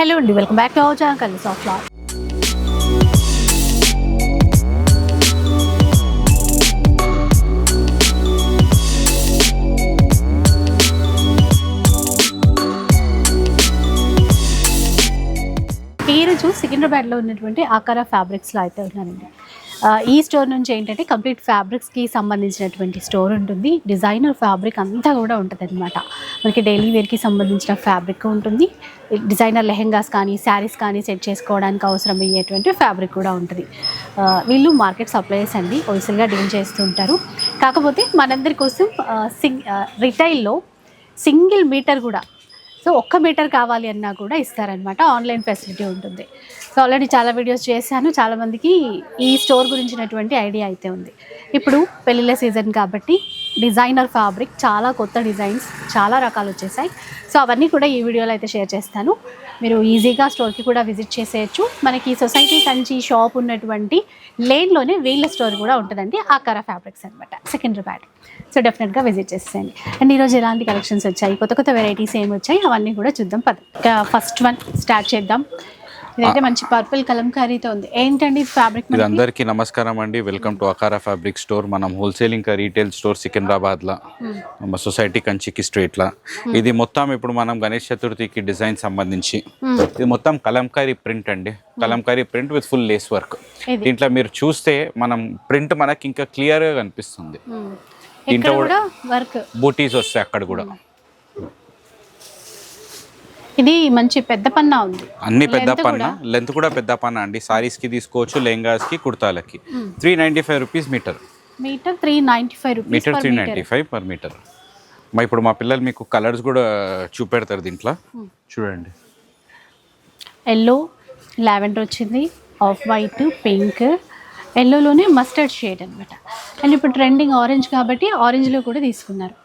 Hello అండి welcome back to our channel కలిసి ఆఫ్ లాట్ ఈరోజు సికింద్రాబాద్లో ఉన్నటువంటి ఆకార ఫ్యాబ్రిక్స్లో అయితే ఉన్నానండి. ఈ స్టోర్ నుంచి ఏంటంటే కంప్లీట్ ఫ్యాబ్రిక్స్కి సంబంధించినటువంటి స్టోర్ ఉంటుంది. డిజైనర్ ఫ్యాబ్రిక్ అంతా కూడా ఉంటుంది అనమాట మనకి డైలీ వేర్కి సంబంధించిన ఫ్యాబ్రిక్ ఉంటుంది. డిజైనర్ లెహెంగాస్ కానీ శారీస్ కానీ సెట్ చేసుకోవడానికి అవసరమయ్యేటువంటి ఫ్యాబ్రిక్ కూడా ఉంటుంది. వీళ్ళు మార్కెట్ సప్లైస్ అండి హోల్సేల్గా డీల్ చేస్తూ ఉంటారు కాకపోతే మనందరి కోసం సింగ్ రిటైల్లో సింగిల్ మీటర్ కూడా సో ఒక్క మీటర్ కావాలి అన్నా కూడా ఇస్తారనమాట ఆన్లైన్ ఫెసిలిటీ ఉంటుంది. సో ఆల్రెడీ చాలా వీడియోస్ చేశాను. చాలామందికి ఈ స్టోర్ గురించినటువంటి ఐడియా అయితే ఉంది. ఇప్పుడు పెళ్ళిళ్ళ సీజన్ కాబట్టి డిజైనర్ ఫ్యాబ్రిక్ చాలా కొత్త డిజైన్స్ చాలా రకాలు వచ్చేసాయి. సో అవన్నీ కూడా ఈ వీడియోలో అయితే షేర్ చేస్తాను. మీరు ఈజీగా స్టోర్కి కూడా విజిట్ చేసేయచ్చు. మనకి సొసైటీ సంచి షాప్ ఉన్నటువంటి లేన్లోనే వీళ్ళ స్టోర్ కూడా ఉంటుందండి. ఆకార ఫ్యాబ్రిక్స్ అనమాట సికింద్రాబాద్ సో డెఫినెట్గా విజిట్ చేసేయండి అండ్ ఈరోజు ఎలాంటి కలెక్షన్స్ వచ్చాయి? కొత్త కొత్త వెరైటీస్ ఏమి వచ్చాయి అవన్నీ కూడా చూద్దాం. పద. ఫస్ట్ వన్ స్టార్ట్ చేద్దాం. ఇదైతే మంచి పర్పుల్ కలంకారీతో ఉంది. ఏంటండి ఫ్యాబ్రిక్ ఇది అందరికీ నమస్కారం అండి. Welcome to Aakara fabric store మనం హోల్సేల్ ఇంకా రీటైల్ స్టోర్ సికింద్రాబాద్ లా సొసైటీ కంచికి స్ట్రీట్ లా ఇది మొత్తం ఇప్పుడు మనం గణేష్ చతుర్థికి డిజైన్ సంబంధించి. ఇది మొత్తం కలంకారీ ప్రింట్ అండి. Kalamkari print with full lace work. దీంట్లో మీరు చూస్తే మనం ప్రింట్ మనకి ఇంకా క్లియర్గా కనిపిస్తుంది. దీంట్లో కూడా వర్క్ బూటీస్ వస్తాయి అక్కడ కూడా. ఇది మంచి పెద్ద పన్నా ఉంది. అన్ని పెద్ద పన్న? లెంత్ కూడా పెద్ద పన్న అండి. సారీస్కి తీసుకోవచ్చు లెహంగాస్కి కుర్తాలకి. Three ninety five rupees metre metre three ninety five rupees metre three metre ninety five per metre మా ఇప్పుడు మా పిల్లలు మీకు కలర్స్ కూడా చూపెడతారు దీంట్లో. చూడండి. ఎల్లో లావెండర్ వచ్చింది. ఆఫ్ వైట్ పింక్ ఎల్లోలోనే మస్టర్డ్ షేడ్ అనమాట అండ్ ఇప్పుడు ట్రెండింగ్ ఆరెంజ్ కాబట్టి ఆరెంజ్లో కూడా తీసుకున్నారు.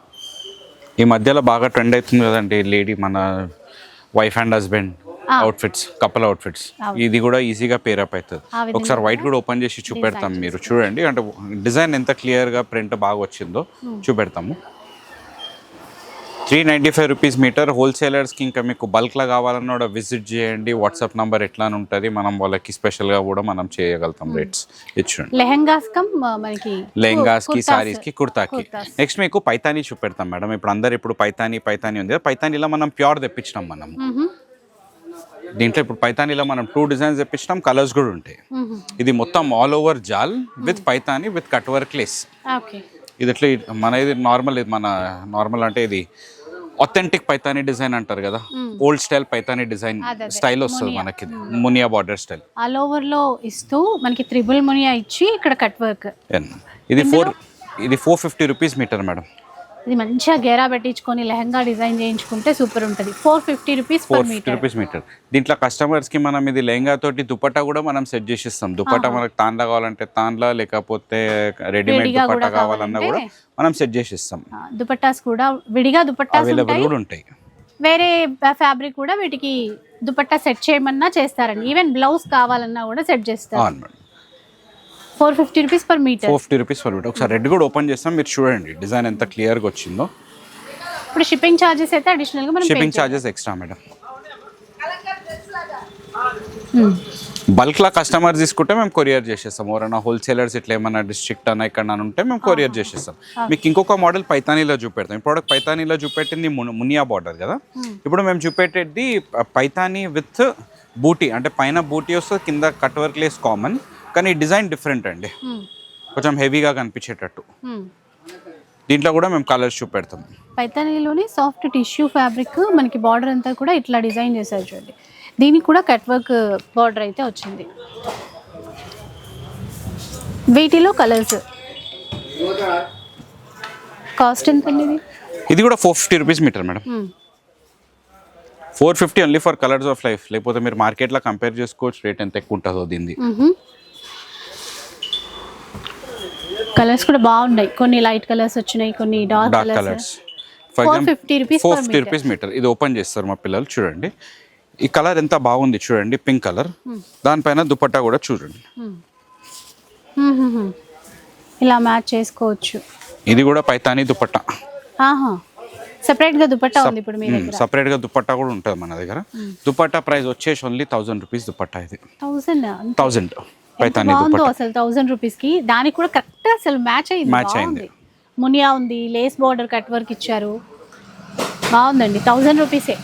ఈ మధ్యలో బాగా ట్రెండ్ అవుతుంది కదండి లేడీ మన wife and husband outfits couple outfits ఇది కూడా ఈజీగా పేరప్ అవుతుంది. ఒకసారి వైట్ కూడా ఓపెన్ చేసి చూపెడతాం మీరు. చూడండి అంటే డిజైన్ ఎంత క్లియర్గా ప్రింట్ బాగా వచ్చిందో చూపెడతాము. Three ninety five rupees metre హోల్సేలర్స్కి ఇంకా మీకు బల్క్లో కావాలన్నా కూడా విజిట్ చేయండి. వాట్సాప్ నంబర్ ఎట్లా ఉంటుంది. మనం వాళ్ళకి స్పెషల్గా కూడా మనం చేయగలుగుతాం రేట్స్. ఇచ్చుండి లెహంగాస్ కమ్ ఆ, మనకి లెహంగాస్కి కుర్తాస్. సారీస్కి కుర్తాకి. నెక్స్ట్ మీకు పైతానీ చూపెడతాం మేడం. ఇప్పుడు అందరు ఇప్పుడు పైతానీ పైతానీ ఉంది కదా పైతానీలో మనం ప్యూర్ తెప్పించినాం మనం. దీంట్లో ఇప్పుడు పైతానీలో మనం టూ డిజైన్స్ తెప్పించినాం కలర్స్ కూడా ఉంటాయి. ఇది మొత్తం ఆల్ ఓవర్ జాల్ with Paithani with cut work lace. ఇది ఎట్లా మన ఇది నార్మల్ ఇది మన నార్మల్ అంటే ఇది అథెంటిక్ పైతానీ డిజైన్ అంటారు కదా? Old style Paithani design. Style వస్తుంది మనకి మునియా బార్డర్ స్టైల్ ఆల్ ఓవర్లో ఇస్తూ మనకి త్రిబుల్ మునియా ఇచ్చి ఇక్కడ కట్ వర్క్ ఇది ఫోర్ ఇది four fifty rupees metre madam. ఇది మంచిగా గేరా పెట్టించుకొని లెహంగా డిజైన్ చేయించుకుంటే సూపర్ ఉంటుంది. Four fifty rupees four fifty rupees metre దీంట్లో కస్టమర్స్కి మనం ఇది లెహంగా తోటి దుపట్టా కూడా మనం సెట్ చేసి ఇస్తాం దుపట్టా మనకు తాన్లా కావాలంటే తాన్లా లేకపోతే రెడీమేడ్ దుపట్టా కావాలన్నా కూడా మనం సెట్ చేసి ఇస్తాం దుపట్టాస్ కూడా విడిగా దుపట్టాస్ అవైలబుల్ కూడా ఉంటాయి. వేరే ఫ్యాబ్రిక్ కూడా వీటికి దుపట్టా సెట్ చేయమన్నా చేస్తారండి. ఈవెన్ బ్లౌజ్ కావాలన్నా కూడా సెట్ చేస్తారు. Four fifty rupees per metre. Four fifty rupees per metre. ఒకసారి రెడ్ కూడా ఓపెన్ చేస్తాం. మీరు చూడండి డిజైన్ ఎంత క్లియర్గా వచ్చిందో. ఇప్పుడు షిప్పింగ్ ఛార్జెస్ అయితే అడిషనల్గా మనం షిప్పింగ్ ఛార్జెస్ ఎక్స్ట్రా మేడం. బల్క్లా కస్టమర్ తీసుకుంటే మేము కొరియర్ చేసేస్తాం. ఎవరైనా హోల్సేలర్స్ ఇట్లా ఏమైనా డిస్ట్రిక్ట్ అన్న ఇక్కడ ఉంటే మేము కొరియర్ చేసేస్తాం. మీకు ఇంకొక మోడల్ పైతానీలో చూపెడతాం. ఇప్పుడు పైతానీలో చూపెట్టింది మున్- మునియా బార్డర్ కదా? ఇప్పుడు మేము చూపెట్టేది పైతానీ విత్ బూటీ అంటే పైన బూటీ వస్తుంది కింద కట్ వర్క్ లేస్ కామన్ కానీ డిజైన్ డిఫరెంట్ అండి. కొంచెం హెవీగా కనిపించేటట్టు. దీంట్లో కూడా మేము కలర్స్ చూపెడతాం. పైతానీలోని సాఫ్ట్ టిష్యూ ఫ్యాబ్రిక్ మనకి బార్డర్ అంతా కూడా ఇట్లా డిజైన్ చేశారు చూడండి. దీనికి కూడా కట్ వర్క్ బార్డర్ అయితే వచ్చింది. వీటిలో కలర్స్. కాస్ట్ ఎంత అండి ఇది? కూడా four fifty rupees metre madam. Four fifty only for colours of life. లేకపోతే మీరు మార్కెట్లో కంపేర్ చేసుకోవచ్చు రేట్ ఎంత ఎక్కువ ఉంటుందో దీన్ని. కలర్స్ కూడా బాగున్నాయి. కొన్ని లైట్ కలర్స్ వచ్చినాయి కొన్ని dark dark colours for fifty rupees four fifty rupees metre ఇది ఓపెన్ చేస్తారు మా పిల్లలు చూడండి. ఈ కలర్ ఎంత బాగుంది చూడండి పింక్ కలర్ దానిపైన దుపట్టా కూడా చూడండి. ఇలా మ్యాచ్ చేసుకోవచ్చు. ఇది కూడా పైతానీ దుపట్టా. సెపరేట్గా దుపట్టా ఉంది ఇప్పుడు మీ దగ్గర. సపరేట్గా దుపట్టా కూడా ఉంటుంది మన దగ్గర. దుపట్టా ప్రైస్ వచ్చేసి ఓన్లీ థౌసండ్ రూపీస్ దుపట్టా ఇది. థౌసండ్ థౌసండ్ పైతాని బాగుందో అసలు థౌసండ్ రూపీస్కి. దానికి కూడా కరెక్ట్ అసలు మ్యాచ్ అయింది Match బాగుంది. మునియా ఉంది లేస్ బార్డర్ కట్ వర్క్ ఇచ్చారు. బాగుందండి థౌసండ్ రూపీసే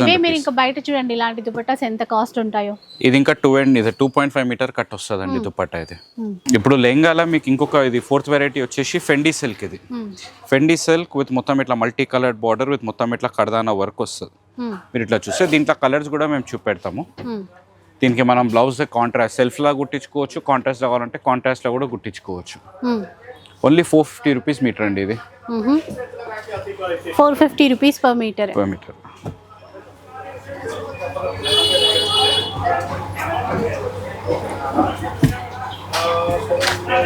ఇవే మీరు ఇంకా బయట చూడండి ఇలాంటి దుపట్టాస్ ఎంత కాస్ట్ ఉంటాయో. ఇది ఇంకా టూ అండ్ ఇది two point five metre cut వస్తుందండి దుపట్టా ఇది Hmm. ఇప్పుడు లెహంగాల మీకు ఇంకొక ఇది ఫోర్త్ వెరైటీ వచ్చేసి ఫెండీ సిల్క్ ఇది. ఫెండీ సిల్క్ విత్ మొత్తం ఇట్లా మల్టీ కలర్డ్ బార్డర్ విత్ మొత్తం ఇట్లా కడదాన వర్క్ వస్తుంది. Hmm. మీరు ఇట్లా చూస్తే దీంట్లో కలర్స్ కూడా మేము చూపెడతాము. Hmm. దీనికి మనం బ్లౌజ్ కాంట్రాస్ట్ సెల్ఫ్లా కుట్టించుకోవచ్చు కాంట్రాస్ట్ కావాలంటే కాంట్రాస్ట్లో కూడా కుట్టించుకోవచ్చు. Hmm. Only four fifty rupees metre అండి ఇది. Four fifty rupees per metre per metre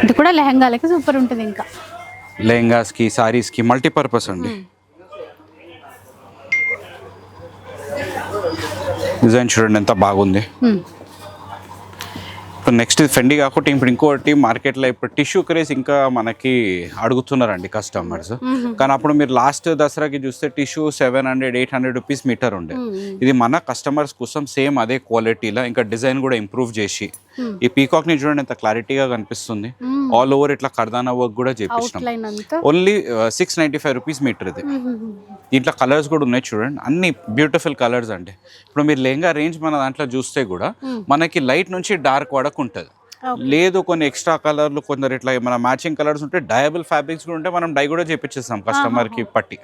ఇది కూడా లెహంగాలకి సూపర్ ఉంటుంది ఇంకా. లెహంగాస్కి సారీస్కి మల్టీపర్పస్ అండి. డిజైన్ చూడండి ఎంత బాగుంది. ఇప్పుడు నెక్స్ట్ ఫెండి కాకుండా ఇప్పుడు ఇంకోటి మార్కెట్లో ఇప్పుడు టిష్యూ క్రేజ్ ఇంకా మనకి అడుగుతున్నారండి కస్టమర్స్ కానీ అప్పుడు మీరు లాస్ట్ దసరాకి చూస్తే tissue seven hundred eight hundred rupees metre ఉండే. ఇది మన కస్టమర్స్ కోసం సేమ్ అదే క్వాలిటీలో ఇంకా డిజైన్ కూడా ఇంప్రూవ్ చేసి. ఈ పీకాక్ని చూడండి ఎంత క్లారిటీగా కనిపిస్తుంది. ఆల్ ఓవర్ ఇట్లా కర్దానా వర్క్ కూడా చేపించినాం only six ninety five rupees metre ఇది. దీంట్లో కలర్స్ కూడా ఉన్నాయి చూడండి. అన్ని బ్యూటిఫుల్ కలర్స్ అండి. ఇప్పుడు మీరు లెహంగా రేంజ్ మన దాంట్లో చూస్తే కూడా మనకి లైట్ నుంచి డార్క్ వరకు ఉంటుంది. లేదు కొన్ని ఎక్స్ట్రా కలర్లు కొందరు ఇట్లా మన మ్యాచింగ్ కలర్స్ ఉంటే డయబుల్ ఫ్యాబ్రిక్స్ కూడా ఉంటే మనం డై కూడా చేపించేస్తాం కస్టమర్కి పట్టి.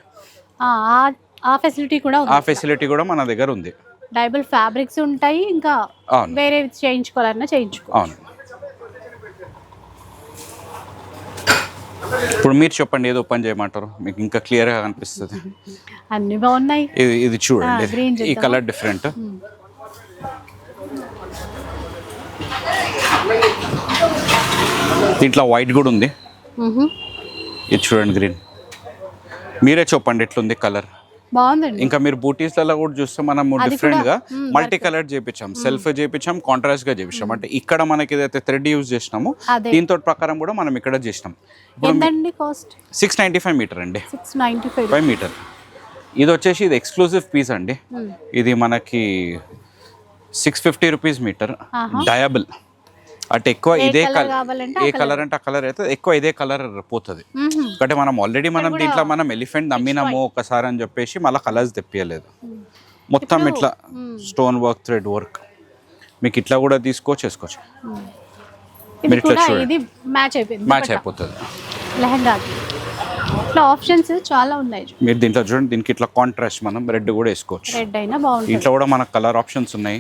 ఆ, ఫెసిలిటీ కూడా ఆ ఫెసిలిటీ కూడా మన దగ్గర ఉంది. డైబుల్ ఫ్యాబ్రిక్స్ ఉంటాయి ఇంకా వేరే చేయించుకోవాలన్నా చేయించుకో. అవును. ఇప్పుడు మీరు చెప్పండి ఏదో ఓపెన్ చేయమంటారు? మీకు ఇంకా క్లియర్గా కనిపిస్తుంది అన్ని బాగున్నాయి. ఇది ఇది చూడండి. ఈ? Colour different. దీంట్లో వైట్ కూడా ఉంది. ఇది చూడండి గ్రీన్. మీరే చెప్పండి ఎట్లుంది కలర్? బాగుందండి. ఇంకా మీరు బూటీస్లలో కూడా చూస్తే మనం డిఫరెంట్గా మల్టీ కలర్ చేపించాం సెల్ఫ్ చేపించాం కాంట్రాస్ట్గా చేపించాం అంటే ఇక్కడ మనకి ఏదైతే థ్రెడ్ యూజ్ చేసినామో. దీంతో ప్రకారం కూడా మనం ఇక్కడ చేసినాం. సిక్స్ నైంటీ ఫైవ్ మీటర్ అండి. ఫైవ్ మీటర్ ఇది వచ్చేసి ఇది ఎక్స్క్లూజివ్ పీస్ అండి. ఇది మనకి సిక్స్ ఫిఫ్టీ రూపీస్ మీటర్. డయబుల్ అంటే ఎక్కువ ఇదే కలర్ ఏ కలర్. అంటే ఆ కలర్ అయితే ఎక్కువ ఇదే కలర్ పోతుంది. అంటే మనం ఆల్రెడీ మనం దీంట్లో మనం ఎలిఫెంట్ నమ్మినాము ఒకసారి అని చెప్పేసి మళ్ళీ కలర్స్ తెప్పియలేదు. మొత్తం ఇట్లా స్టోన్ వర్క్ థ్రెడ్ వర్క్ మీకు ఇట్లా కూడా తీసుకోవచ్చు చేసుకోవచ్చు. మీరు ఇట్లా చూడండి. మ్యాచ్ అయిపోయింది. మ్యాచ్ అయిపోతుంది. లెహంగా. ఇట్లా ఆప్షన్స్ చాలా ఉన్నాయి మీరు దీంట్లో చూడండి దీనికి ఇట్లా కాంట్రాస్ట్ మనం రెడ్ కూడా వేసుకోవచ్చు. రెడ్ అయినా బాగుంటుంది. దీంట్లో కూడా మనకు కలర్ ఆప్షన్స్ ఉన్నాయి.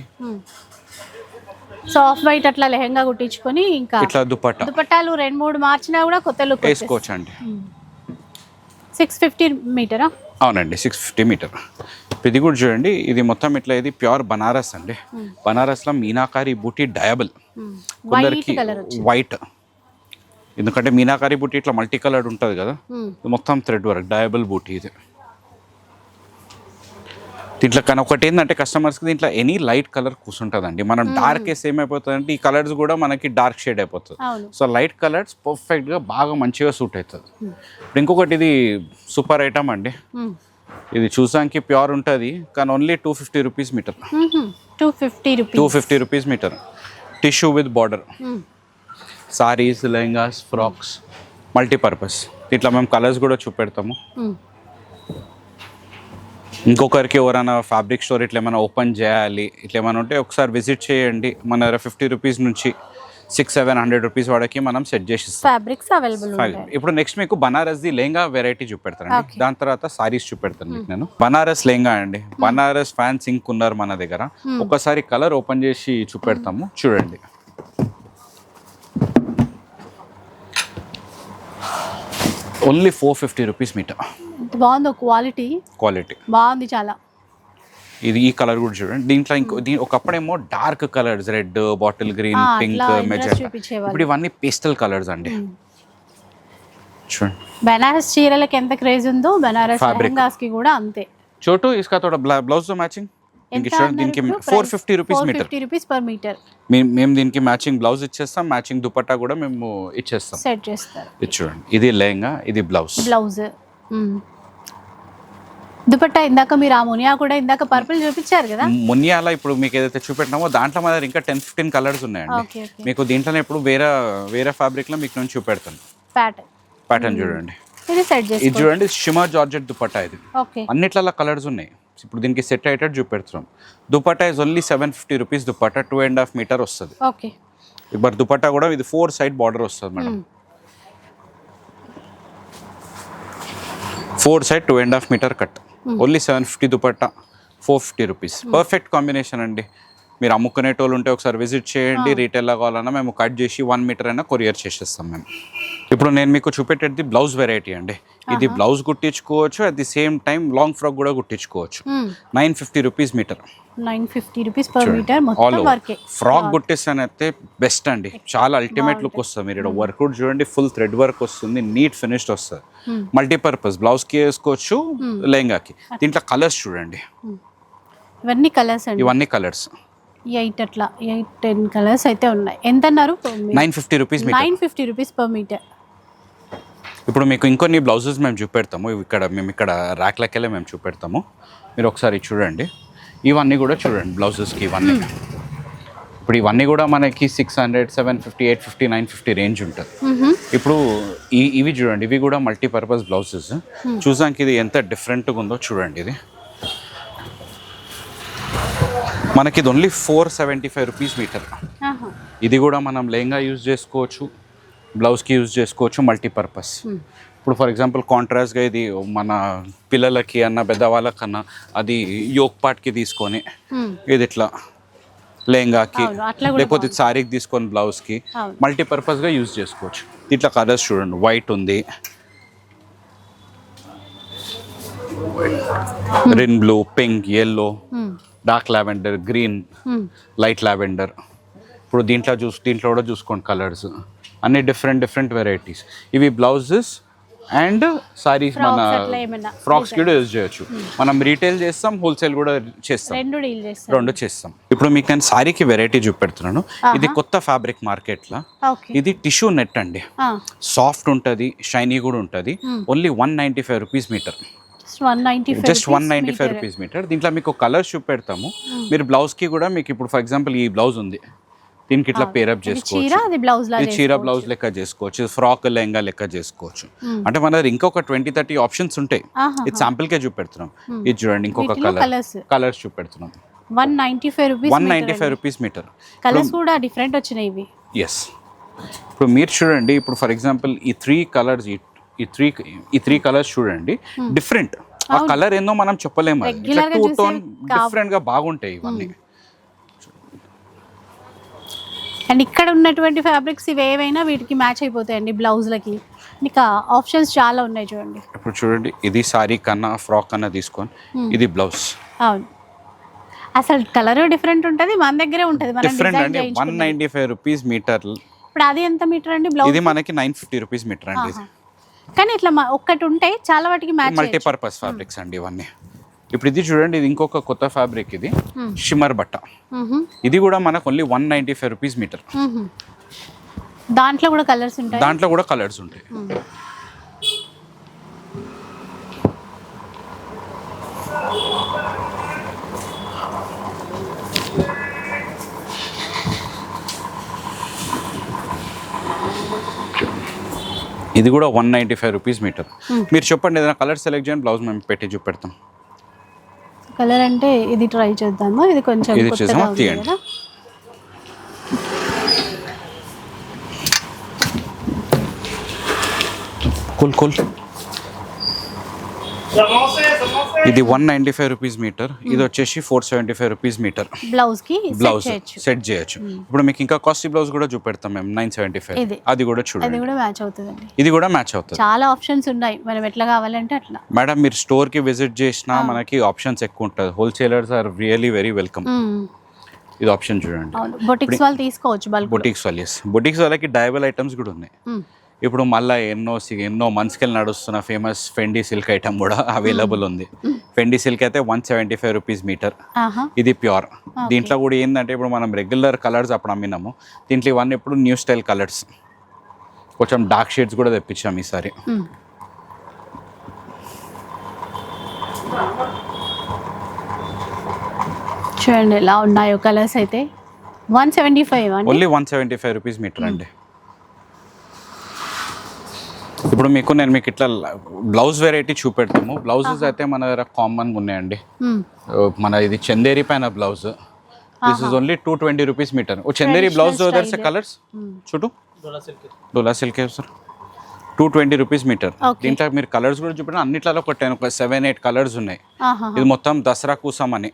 సో ఆఫ్ వైట్ అట్లా లెహంగా కుట్టించుకొని ఇంకా ఇట్లా దుపట్టా. దుపట్టాలు రెండు మూడు మార్చినా కూడా కొత్త లుక్ వేసుకోవచ్చు అండి సిక్స్ ఫిఫ్టీ మీటరా అవునండి సిక్స్ ఫిఫ్టీ మీటర్ ఇది కూడా చూడండి ఇది మొత్తం ఇట్లా ఇది ప్యూర్ బనారస్ అండి. బనారస్లో మీనాకారి బూటీ డయబుల్. కొందరికి వైట్ ఎందుకంటే మీనాకారి బూటీ ఇట్లా మల్టీ కలర్డ్ ఉంటుంది కదా. మొత్తం థ్రెడ్ వర్క్ డయబుల్ బూటీ ఇది. దీంట్లో కానీ ఒకటి ఏంటంటే కస్టమర్స్కి దీంట్లో ఎనీ లైట్ కలర్ కూర్చుంటుందండి మనం డార్క్ వేస్తే ఏమైపోతుంది ఈ కలర్స్ కూడా మనకి డార్క్ షేడ్ అయిపోతుంది. సో లైట్ కలర్స్ పర్ఫెక్ట్గా బాగా మంచిగా సూట్ అవుతుంది ఇప్పుడు ఇంకొకటి ఇది సూపర్ ఐటమ్ అండి. ఇది చూసానికి ప్యూర్ ఉంటుంది కానీ only two fifty rupees metre two fifty two rupees fifty rupees metre tissue with border saris lehengas frocks multipurpose ఇట్లా మేము కలర్స్ కూడా చూపెడతాము. ఇంకొకరికి ఎవరైనా ఫ్యాబ్రిక్ స్టోర్ ఇట్లా ఏమైనా ఓపెన్ చేయాలి ఇట్లా ఏమైనా ఉంటే ఒకసారి విజిట్ చేయండి. మన దగ్గర ఫిఫ్టీ రూపీస్ నుంచి సిక్స్ సెవెన్ హండ్రెడ్ రూపీస్ వాడికి మనం సెట్ చేసి ఫ్యాబ్రిక్స్ అవైలబుల్ ఇప్పుడు నెక్స్ట్ మీకు బనారస్ ది లెహంగా వెరైటీ చూపెడతానండి. దాని తర్వాత సారీస్ చూపెడతాను మీకు నేను. బనారస్ లెహంగా అండి. బనారస్ ఫ్యాన్స్ ఇంక్ ఉన్నారు మన దగ్గర. ఒకసారి కలర్ ఓపెన్ చేసి చూపెడతాము. చూడండి. Only four fifty rupees metre బాగుందో క్వాలిటీ. క్వాలిటీ. బాగుంది చాలా. ఇది ఈ కలర్ కూడా చూడండి. దీంట్లో ఇంకో దీని ఒకప్పుడేమో dark colours red bottle green ఆ, పింక్ మెజెంటా. చూపించేవాళ్ళు. ఇప్పుడు ఇవన్నీ పేస్టల్ కలర్స్ అండి. చూడండి. బెనారస్ చీరలకి ఎంత క్రేజ్ ఉందో బెనారస్. లెహంగాస్కి కూడా అంతే. చోటు ఇసుక తోట బ్లౌజ్ మ్యాచింగ్? దీనికి చూడండి దీనికి four fifty rupees metre rupees per metre మేము దీనికి మ్యాచింగ్ బ్లౌజ్ ఇచ్చేస్తాం. మ్యాచింగ్ దుపట్టా కూడా మేము ఇచ్చేస్తాం. సెట్ చేస్తారు. ఇది చూడండి. ఇది లెహంగా ఇది బ్లౌజ్ బ్లౌజ్ దుపట్టా ఇందాక మీరు ఆ మునియా కూడా ఇందాక పర్పుల్ చూపించారు కదా? మునియాల ఇప్పుడు మీకు ఏదైతే చూపెట్టినామో దాంట్లో మన దగ్గర ఇంకా టెన్ ఫిఫ్టీన్ కలర్స్ ఉన్నాయండి. మీకు దీంట్లోనే ఇప్పుడు వేరే వేరే fabric లో మీకు నేను చూపెడతాను. ప్యాటర్న్ ప్యాటర్న్ చూడండి. ఇది చూడండి షిమర్ జార్జెట్ దుపట్టా ఇది. అన్నిట్లలో కలర్స్ ఉన్నాయి. ఇప్పుడు దీనికి సెట్ అయ్యేటట్టు చూపెడుతున్నాం dupatta is only seven fifty rupees dupatta two and half metre వస్తుంది. ఓకే ఇప్పుడు దుపట్టా కూడా ఇది ఫోర్ సైడ్ బార్డర్ వస్తుంది madam. Four side two and half metre cut only seven fifty dupatta four fifty rupees perfect combination అండి. మీరు అమ్ముకునేటోళ్ళు ఉంటే ఒకసారి visit చేయండి. రీటైల్లో కావాలన్నా మేము కట్ చేసి వన్ మీటర్ అయినా కొరియర్ చేసేస్తాం మేము. ఇప్పుడు నేను మీకు చూపెట్టేది బ్లౌజ్ వెరైటీ అండి. ఇది blouse కుట్టించుకోవచ్చు at the same time long frock కూడా కుట్టించుకోవచ్చు. Nine fifty rupees metre nine fifty rupees per metre all frock కుట్టేస్తానైతే best అండి. చాలా అల్టిమేట్ లుక్ వస్తుంది మీరు ఇక్కడ వర్క్ కూడా చూడండి ఫుల్ థ్రెడ్ వర్క్ వస్తుంది నీట్ ఫినిష్డ్ వస్తుంది. మల్టీపర్పస్ బ్లౌజ్కి వేసుకోవచ్చు లెహంగాకి. దీంట్లో కలర్స్ చూడండి. ఇవన్నీ కలర్స్ అండి. ఇవన్నీ కలర్స్ ఎయిట్ అట్లా ఎయిట్ టెన్ కలర్స్ అయితే ఉన్నాయి. ఎంత అన్నారు nine fifty rupees metre nine fifty rupees per metre ఇప్పుడు మీకు ఇంకొన్ని బ్లౌజెస్ మేము చూపెడతాము. ఇవి ఇక్కడ మేము ఇక్కడ ర్యాక్లకెళ్ళే మేము చూపెడతాము. మీరు ఒకసారి చూడండి. ఇవన్నీ కూడా చూడండి బ్లౌజెస్కి ఇవన్నీ. ఇప్పుడు ఇవన్నీ కూడా మనకి six hundred seven fifty eight fifty nine fifty range ఉంటుంది. ఇప్పుడు ఈ ఇవి చూడండి. ఇవి కూడా మల్టీపర్పస్ బ్లౌజెస్. చూసానికి ఇది ఎంత డిఫరెంట్గా ఉందో చూడండి ఇది. మనకి ఇది only four seventy five rupees metre ఇది కూడా మనం లెహంగా యూజ్ చేసుకోవచ్చు. బ్లౌజ్కి యూజ్ చేసుకోవచ్చు మల్టీపర్పస్. ఇప్పుడు ఫర్ ఎగ్జాంపుల్ కాంట్రాస్ట్గా ఇది మన పిల్లలకి అన్న పెద్దవాళ్ళకన్నా అది యోక్ పార్ట్కి తీసుకొని ఇది ఇట్లా లెహంగాకి లేకపోతే సారీకి తీసుకొని బ్లౌజ్కి. మల్టీపర్పస్గా యూజ్ చేసుకోవచ్చు. ఇట్లా కలర్స్ చూడండి వైట్ ఉంది. Rin blue pink yellow dark lavender green light lavender ఇప్పుడు దీంట్లో చూసి దీంట్లో కూడా చూసుకోండి కలర్స్. అన్ని డిఫరెంట్ డిఫరెంట్ వెరైటీస్ ఇవి బ్లౌజెస్ అండ్ సారీస్ మన ఫ్రాక్స్ కూడా యూజ్ చేయొచ్చు. మనం రీటైల్ చేస్తాం హోల్సేల్ కూడా చేస్తాం. రెండు చేస్తాం. ఇప్పుడు మీకు నేను సారీకి వెరైటీ చూపెడుతున్నాను. ఇది కొత్త ఫ్యాబ్రిక్ మార్కెట్లో ఓకే. ఇది టిష్యూ నెట్ అండి. సాఫ్ట్ ఉంటుంది షైనీ కూడా ఉంటుంది. Only one ninety five rupees metre just one ninety five rupees metre దీంట్లో మీకు కలర్స్ చూపెడతాము. మీరు బ్లౌజ్కి కూడా మీకు ఇప్పుడు ఫర్ ఎగ్జాంపుల్ ఈ బ్లౌజ్ ఉంది. దీనికి ఇట్లా పేరప్ చేసుకోవచ్చు. ఇది చీర బ్లౌజ్ లెక్క చేసుకోవచ్చు. ఫ్రాక్ లెహంగా లెక్క చేసుకోవచ్చు. అంటే మన దగ్గర ఇంకొక ట్వంటీ థర్టీ ఆప్షన్స్ ఉంటాయి. ఇది sample కే చూపెడుతున్నాం. ఇది చూడండి ఇంకొక colour. Colours చూపెడుతున్నాం. One ninety five rupees one ninety five rupees metre colours కూడా డిఫరెంట్ వచ్చినాయి ఇవి. ఎస్ ఇప్పుడు మీరు చూడండి ఇప్పుడు ఫర్ ఎగ్జాంపుల్ ఈ త్రీ కలర్స్ ఈ త్రీ ఈ త్రీ కలర్స్ చూడండి డిఫరెంట్ ఆ కలర్ ఏందో మనం చెప్పలేము టూ టోన్ డిఫరెంట్గా బాగుంటాయి ఇవన్నీ. అండ్ ఇక్కడ ఉన్నటువంటి ఫ్యాబ్రిక్స్ ఇవి ఏవైనా వీటికి మ్యాచ్ అయిపోతాయండి బ్లౌజ్లకి. ఇంకా ఆప్షన్స్ చాలా ఉన్నాయి చూడండి. ఇప్పుడు చూడండి ఇది సారీ కన్నా ఫ్రాక్ కన్నా తీసుకొని ఇది బ్లౌజ్ అవును. అసలు కలర్ డిఫరెంట్ ఉంటుంది మన దగ్గరే ఉంటుంది మనం డిఫరెంట్ అండి. వన్ చేయించుకున్నది. నైంటీ ఫైవ్ రూపీస్ మీటర్ ఇప్పుడు అది ఎంత మీటర్ అండి బ్లౌజ్ ఇది మనకి నైన్ ఫిఫ్టీ రూపీస్ మీటర్ అండి కానీ ఇట్లా ఒక్కటి ఉంటే చాలా వాటికి మ్యాచ్ మల్టీపర్పస్ ఫ్యాబ్రిక్స్ అండి ఇవన్నీ. ఇప్పుడు ఇది చూడండి ఇది ఇంకొక కొత్త ఫ్యాబ్రిక్ ఇది. షిమ్మర్ బట్ట. ఇది కూడా మనకు only one ninety five rupees metre దాంట్లో కూడా కలర్స్ ఉంటాయి? దాంట్లో కూడా కలర్స్ ఉంటాయి. ఇది కూడా one ninety five rupees metre మీరు చెప్పండి ఏదైనా కలర్ సెలెక్ట్ చేయండి బ్లౌజ్ మేము పెట్టి చూపెడతాం. కలర్ అంటే ఇది ట్రై చేద్దాము. ఇది కొంచెం ఇది తీయండి. Cool cool. ఇది one ninety five rupees metre. ఇది వచ్చేసి four seventy five rupees metre. బ్లౌజ్కి బ్లౌజ్ సెట్ చేయొచ్చు. ఇప్పుడు మీకు ఇంకా కాస్ట్లీ బ్లౌజ్ కూడా చూపెడతాం మేము నైన్ సెవెంటీ ఫైవ్ ఇది. అది కూడా చూడండి. కూడా మ్యాచ్ అవుతుందండి. ఇది కూడా మ్యాచ్ అవుతుంది. చాలా ఆప్షన్స్ ఉన్నాయి. మనం ఎట్లా కావాలంటే అట్లా. మేడం మీరు స్టోర్కి విజిట్ చేసినా మనకి ఆప్షన్స్ ఎక్కువ ఉంటుంది wholesalers are really very welcome. ఇది ఆప్షన్ చూడండి. బొటిక్స్ వాళ్ళు తీసుకోవచ్చు బొటిక్స్ వాళ్ళు ఎస్ బొటిక్స్ వాళ్ళకి డయబుల్ ఐటమ్స్ కూడా ఉన్నాయి. ఇప్పుడు మళ్ళీ ఎన్నో ఎన్నో మంత్స్కి నడుస్తున్న ఫేమస్ ఫెండీ సిల్క్ ఐటమ్ కూడా అవైలబుల్ ఉంది. ఫెండీ సిల్క్ అయితే one seventy five rupees metre. ఇది ప్యూర్. దీంట్లో కూడా ఏంటంటే ఇప్పుడు మనం రెగ్యులర్ కలర్స్ అప్పుడు అమ్మినాము. దీంట్లో ఇవన్నీ ఇప్పుడు న్యూ స్టైల్ కలర్స్ కొంచెం డార్క్ షేడ్స్ కూడా తెప్పించాం ఈసారి. చూడండి ఎలా ఉన్నాయో కలర్స్ అయితే. One seventy five only one seventy five rupees metre అండి. ఇప్పుడు మీకు నేను మీకు ఇట్లా బ్లౌజ్ వెరైటీ చూపెడతాము. బ్లౌజెస్ అయితే మన దగ్గర కామన్గా ఉన్నాయండి. మన ఇది చందేరి పైన blouse. This is only two twenty rupees metre oh Chanderi blouse దర్ సే కలర్స్ చూడు. Dola silk sir two twenty rupees metre. దీంట్లో మీరు కలర్స్ కూడా చూపెట్టిన అన్నిట్లలో ఒక టెన్ ఒక సెవెన్ ఎయిట్ కలర్స్ ఉన్నాయి. ఇది మొత్తం దసరా కూసం అని.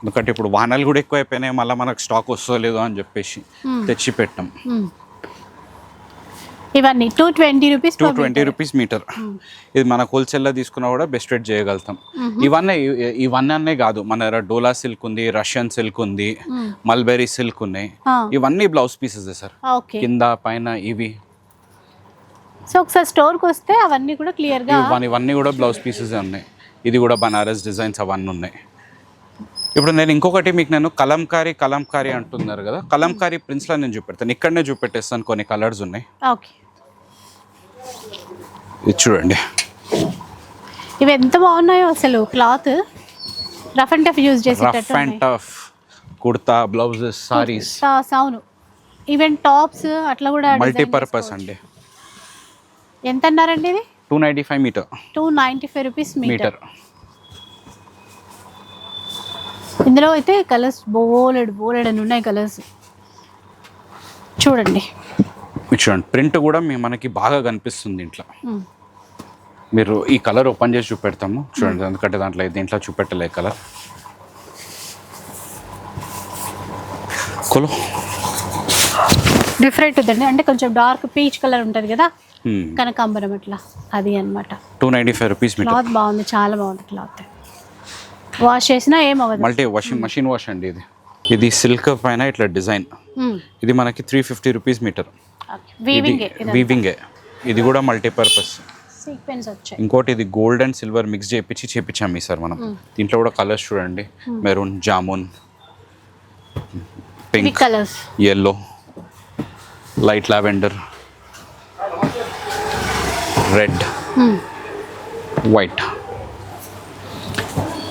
ఎందుకంటే ఇప్పుడు వాహనాలు కూడా ఎక్కువ అయిపోయినాయి మళ్ళీ మనకు స్టాక్ వస్తుందో లేదో అని చెప్పేసి తెచ్చి పెట్టాం. ఇవన్నీ. Two twenty rupees two twenty rupees metre ఇది మన హోల్సేల్లో తీసుకున్నా కూడా బెస్ట్ రేట్ చేయగలుగుతాం. ఇవన్నీ ఇవన్నీ అన్నీ కాదు మన దగ్గర డోలా సిల్క్ ఉంది రష్యన్ సిల్క్ ఉంది మల్బెరీ సిల్క్ ఉన్నాయి. ఇవన్నీ బ్లౌజ్ పీసెస్ సార్. ఓకే కింద పైన ఇవి. సో ఒకసారి స్టోర్కి వస్తే అవన్నీ కూడా క్లియర్గా ఇవన్నీ ఇవన్నీ కూడా బ్లౌజ్ పీసెస్ ఉన్నాయి. ఇది కూడా బనారస్ డిజైన్స్ అవన్నీ ఉన్నాయి. ఇప్పుడు నేను ఇంకొకటి మీకు నేను కలంకారీ కలంకారీ అంటున్నారు కదా. కలంకారీ ప్రిన్స్లో నేను చూపెడతాను. ఇక్కడనే చూపెట్టేస్తాను. కొన్ని కలర్స్ ఉన్నాయి. ఓకే ఇది చూడండి. ఇవి ఎంత బాగున్నాయో అసలు cloth. Rough and tough use rough చేసేటట్టు and tough. Kurta blouses saris. అవును. ఈవెన్ టాప్స్ అట్లా కూడా మల్టీపర్పస్. అండి. ఎంత అన్నారండి ఇది? Two ninety five metre two ninety five rupees metre metre ఇందులో అయితే కలర్స్ బోలెడు బోలెడు అని ఉన్నాయి కలర్స్ చూడండి. చూడండి ప్రింట్ కూడా మీ మనకి బాగా కనిపిస్తుంది ఇంట్లో. మీరు ఈ కలర్ ఓపెన్ చేసి చూపెడతాము. చూడండి ఎందుకంటే దాంట్లో దీంట్లో చూపెట్టలే కలర్. కొలు. డిఫరెంట్ ఉందండి. అంటే కొంచెం డార్క్ పీచ్ కలర్ ఉంటుంది కదా? కనకాంబరం అట్లా. అది అన్నమాట. Two ninety five rupees meter cloth బాగుంది. చాలా బాగుంది క్లాత్ వాష్ చేసినా ఏమవ్వదు మల్టీ వాషింగ్ మషిన్ వాష్ అండి ఇది. ఇది సిల్క్ పైన ఇట్లా డిజైన్ ఇది మనకి three fifty rupees metre weaving ఇది కూడా మల్టీపర్పస్ ఇంకోటి ఇది గోల్డ్ అండ్ సిల్వర్ మిక్స్ చేయించి చేపించాం ఈ సార్ మనం. దీంట్లో కూడా కలర్స్ చూడండి. Maroon jamun pink colours yellow light lavender red white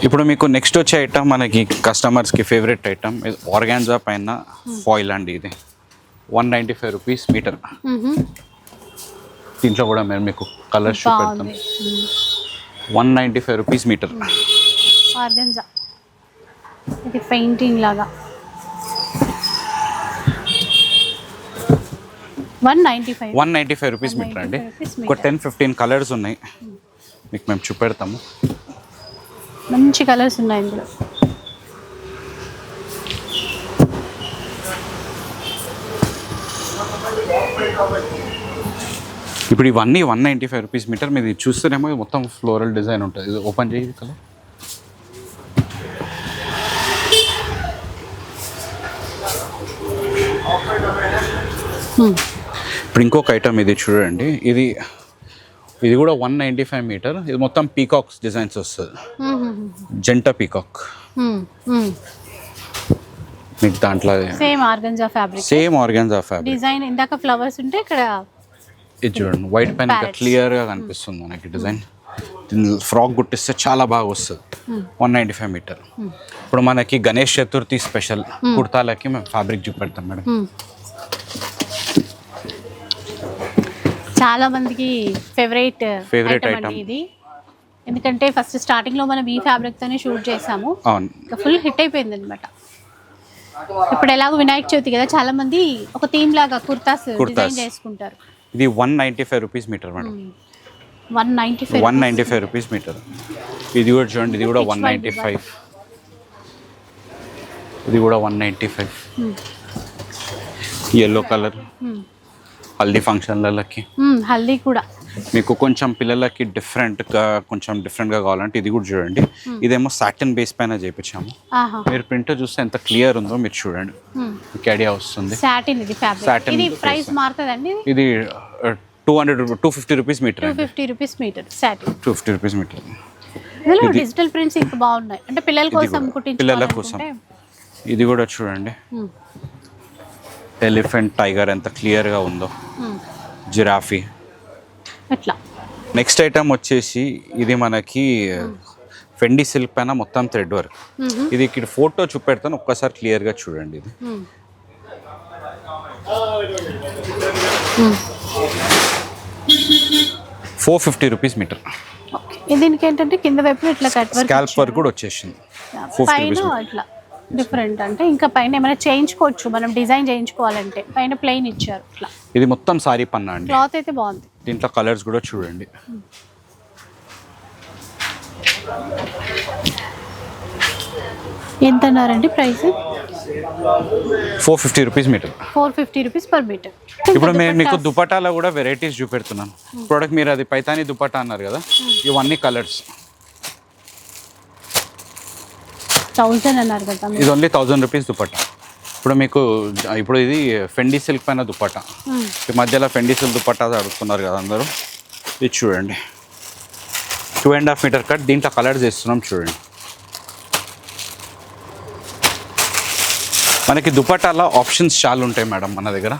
ఇప్పుడు మీకు నెక్స్ట్ వచ్చే ఐటమ్ మనకి కస్టమర్స్కి ఫేవరెట్ ఐటమ్ ఆర్గాన్జా పైన ఫాయిల్ అండి ఇది. One ninety five rupees metre. దీంట్లో కూడా మేము మీకు కలర్స్ చూపెడతాం. బాగుంది one ninety five rupees metre. ఇది పెయింటింగ్ లాగా. One ninety five. One ninety five rupees metre అండి. 195 rupees ఒక టెన్ ఫిఫ్టీన్ కలర్స్ ఉన్నాయి. మీకు మేము చూపెడతాము. మంచి కలర్స్ ఉన్నాయి ఇందులో. ఇప్పుడు ఇవన్నీ one ninety five rupees metre మీరు ఇది చూస్తేనేమో మొత్తం ఫ్లోరల్ డిజైన్ ఉంటుంది. ఇది ఓపెన్ చేయి కలర్. Hmm. ఇప్పుడు ఇంకొక ఐటమ్ ఇది చూడండి. ఇది ఇది కూడా వన్ నైంటీ ఫైవ్ మీటర్. ఇది మొత్తం పీకాక్స్ డిజైన్స్ వస్తుంది. జంట పీకాక్ మీకు దాంట్లో same organza fabric same of fabric design ఇందాక ఫ్లవర్స్ ఉంటే ఇక్కడ ఇది చూడండి వైట్ పైన ఇంకా Parrots. క్లియర్గా కనిపిస్తుంది మనకి డిజైన్ ఫ్రాక్ గుట్టిస్తే చాలా బాగా వస్తుంది. వన్ నైంటీ ఫైవ్ మీటర్ ఇప్పుడు మనకి గణేష్ చతుర్థి స్పెషల్ కుర్తాలకి మేము ఫ్యాబ్రిక్ చూపెడతాం మేడం. Hmm. చాలా మందికి ఫేవరెట్ Favourite ఐటమ్ ఇది. ఎందుకంటే ఫస్ట్ స్టార్టింగ్లో మనం ఈ ఫ్యాబ్రిక్ తోనే షూట్ చేసాము. ఫుల్ హిట్ అయిపోయింది అనమాట ఇప్పుడు ఎలాగో వినాయక చవితి కదా చాలా మంది ఒక థీమ్ లాగా కుర్తాస్. డిజైన్ చేసుకుంటారు. ఇది one ninety five rupees metre madam. One ninety five one ninety five rupees metre. ఇది కూడా చూడండి ఇది కూడా వన్ నైంటీ? ఫైవ్. ఇది కూడా one ninety five. Yellow colour haldi ఫంక్షన్లకి. హల్దీ కూడా. మీకు కొంచెం పిల్లలకి డిఫరెంట్గా కొంచెం డిఫరెంట్గా కావాలంటే ఇది కూడా చూడండి. ఇదేమో సాటిన్ బేస్ పైన చేయించాము ఆహా. మీరు ప్రింట్ చూస్తే ఎంత క్లియర్ ఉందో మీరు చూడండి. మీకు ఐడియా వస్తుంది. సాటిన్ ఇది. ప్రైస్ మారుతుందండి ఇది? Two hundred two fifty rupees metre two fifty rupees metre satin two fifty rupees metre ఇందులో డిజిటల్ ప్రింట్స్ ఇంకా బాగున్నాయి. అంటే పిల్లల కోసం. పిల్లల కోసం. ఇది కూడా చూడండి. ఎలిఫెంట్ టైగర్ ఎంత క్లియర్గా ఉందో. జిరాఫీ అట్లా. నెక్స్ట్ ఐటమ్ వచ్చేసి ఇది మనకి ఫెండి సిల్క్ పైన మొత్తం థ్రెడ్ వర్క్ ఇది ఇక్కడ ఫోటో చూపెడతాను ఒక్కసారి క్లియర్గా చూడండి ఇది. Four fifty rupees metre okay. దీనికి ఏంటంటే కింద వైపు ఇట్లా కట్ వర్క్ స్కాల్ప్ వర్క్ కూడా వచ్చేసింది. పైన ఇట్లా డిఫరెంట్ అంటే ఇంకా పైన ఏమైనా చేయించుకోవచ్చు మనం డిజైన్ చేయించుకోవాలంటే. పైన ప్లెయిన్ ఇచ్చారు. ఇట్లా. ఇది మొత్తం సారీ పన్నా అండి. క్లాత్ అయితే బాగుంది. దీంట్లో కలర్స్ కూడా చూడండి. ఎంత అన్నారండి price? Four fifty rupees metre. Four fifty rupees per metre. ఇప్పుడు మేము మీకు దుపటాలో కూడా వెరైటీస్ చూపెడుతున్నాను. ప్రోడక్ట్ మీరు అది పైతాని దుపట్టా అన్నారు కదా ఇవన్నీ కలర్స్ థౌజండ్ అన్నారు కదా. ఇది ఓన్లీ థౌజండ్ రూపీస్ దుపట్టా. ఇప్పుడు మీకు ఇప్పుడు ఇది ఫెండీ సిల్క్ పైన దుపట్టా. మ్మ్. ఈ మధ్యలో ఫెండీ సిల్క్ దుపట్టా అడుగుతున్నారు కదా అందరూ. ఇది చూడండి. Two and half metre cut దీంట్లో కలర్స్ ఇస్తున్నాం చూడండి. మనకి దుపట్టాలో ఆప్షన్స్ చాలా ఉంటాయి మేడం మన దగ్గర.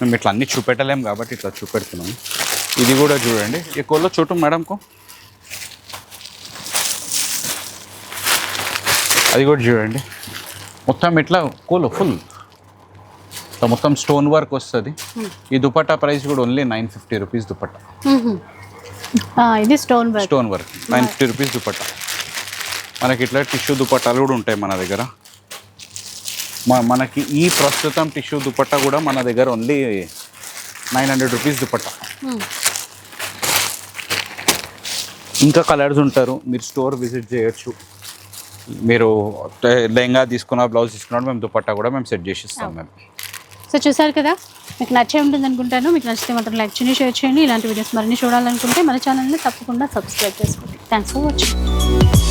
మేము. ఇట్లా అన్ని చూపెట్టలేం కాబట్టి ఇట్లా చూపెడుతున్నాము ఇది కూడా చూడండి. ఈ కోల్లో చోటు మేడంకు అది కూడా చూడండి. మొత్తం ఇట్లా కోలు ఫుల్ మొత్తం స్టోన్ వర్క్ వస్తుంది. ఈ దుపట్టా ప్రైస్ కూడా only nine fifty rupees dupatta. ఇది stone work stone work nine fifty rupees dupatta. మనకి ఇట్లా టిష్యూ దుపట్టాలు కూడా ఉంటాయి మన దగ్గర. మనకి ఈ ప్రస్తుతం టిష్యూ దుపట్టా కూడా మన దగ్గర only nine hundred rupees dupatta. ఇంకా కలర్స్ ఉంటారు. మీరు స్టోర్ విజిట్ చేయొచ్చు. మీరు లెహంగా తీసుకున్న బ్లౌజ్ తీసుకున్న మేము దుపట్టా కూడా మేము సెట్ చేసి ఇస్తాం మేము. సో చూసారు కదా మీకు నచ్చే ఉంటుంది అనుకుంటాను. మీకు నచ్చితే మాత్రం లైక్ చేయండి షేర్ చేయండి. ఇలాంటి వీడియోస్ మరిన్ని చూడాలనుకుంటే మన ఛానల్ని తప్పకుండా సబ్స్క్రైబ్ చేసుకోండి. Thanks for watching